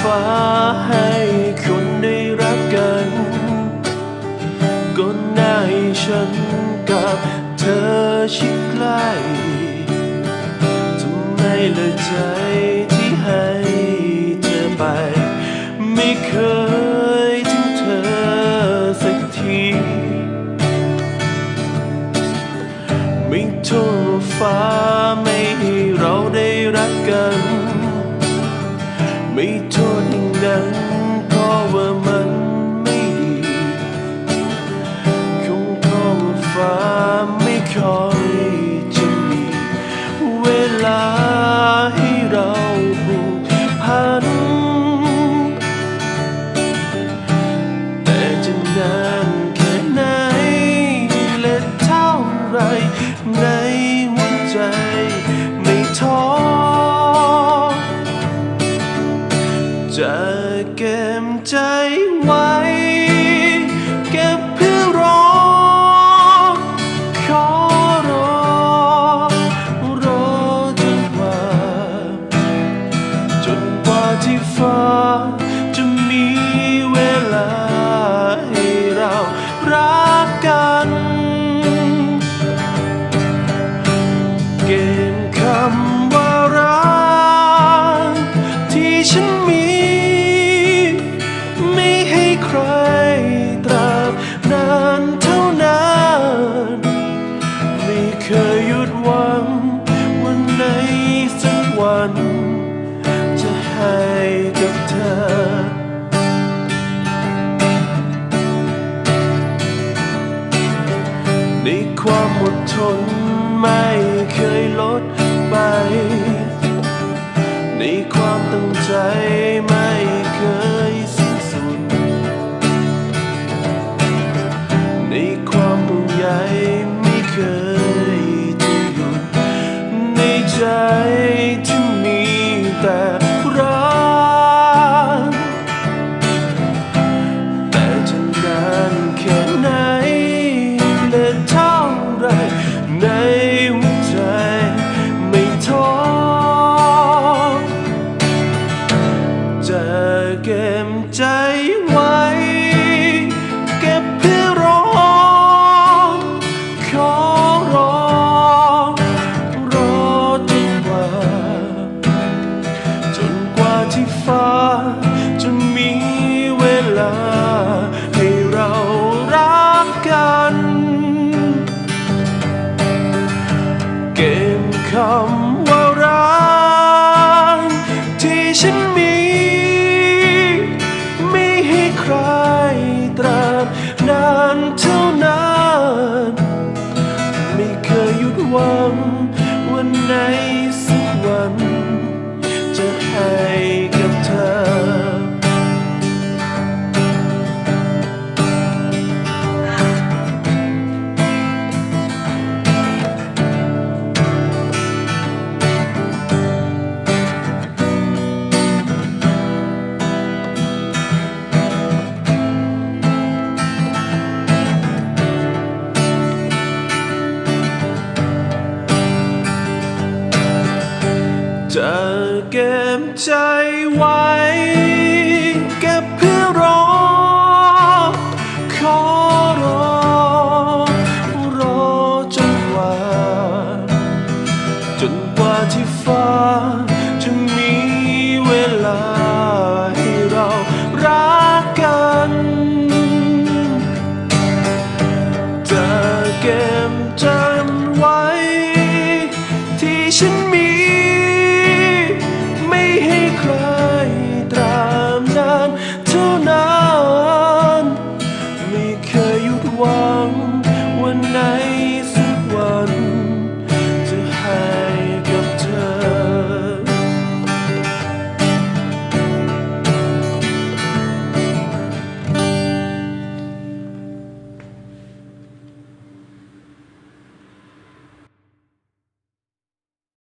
ฟ้าให้คนได้รักกันก็น่าให้ฉันกับเธอชิดใกล้ทำไมเลยใจที่ให้เธอไป ไม่เคยถึงเธอสักที ไม่โทษว่าฟ้า นั้นเพราะว่ามันไม่ดีคงเพราะว่าฟ้าไม่คอยจะมีเวลาให้เราผูกพันแต่จะนาน ไม่เคยลดไป ในความตั้งใจ เก็บใจไว้เก็บเพื่อรอขอรอ รอจนกว่า จนกว่าที่ฟ้า จะมีเวลา ให้เรารักกัน เก็บคำว่ารักที่ฉันมี เคยหยุดหวังวันไหนสักวันจะให้ ใจไว้แก็เพื่อรอ ขอรอ รอจนกว่า จนกว่าที่ฟ้า